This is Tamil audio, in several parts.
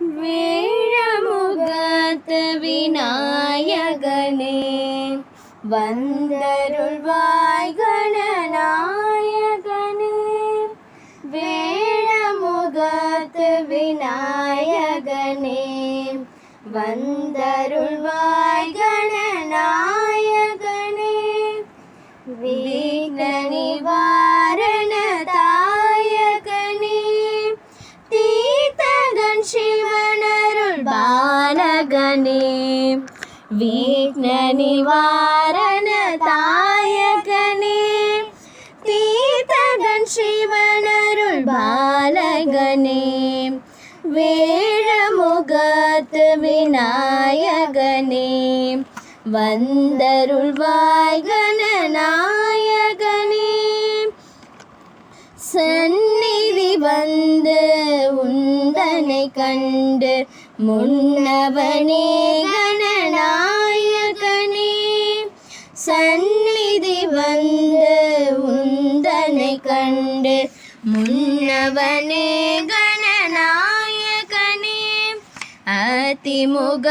வேழமுகத்து விநாயகனே வந்தருள்வாய் கணநாயகனே. வேழமுகத்து விநாயகனே வந்தருள்வாய் கணநாய பாலகனே விக்ன நிவாரண தாயகனே. தீர்த்தகன் சிவனருள் பாலகனே. வேழமுகத்து விநாயகனே. வந்தருள்வாய் உந்தனை கண்டு முன்னவனே கணநாயகனே சந்நிதி வந்து உந்தனை கண்டு முன்னவனே கணநாயகனே அதிமுக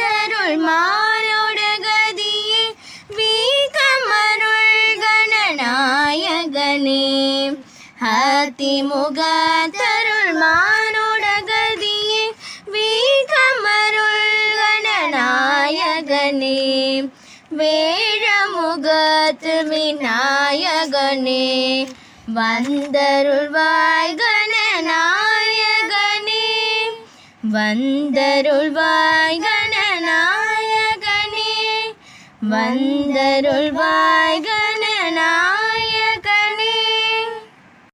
தருள் மாலோட கதியே வீகமருள் கணநாயகனே அதிமுக தருள் மானோட கதியே வீகமருள் வேழமுகத்து விநாயகனே வந்தருள்வாய் கணநாயகனே வந்தருள்வாய் கணநாயகனே வந்தருள்வாய்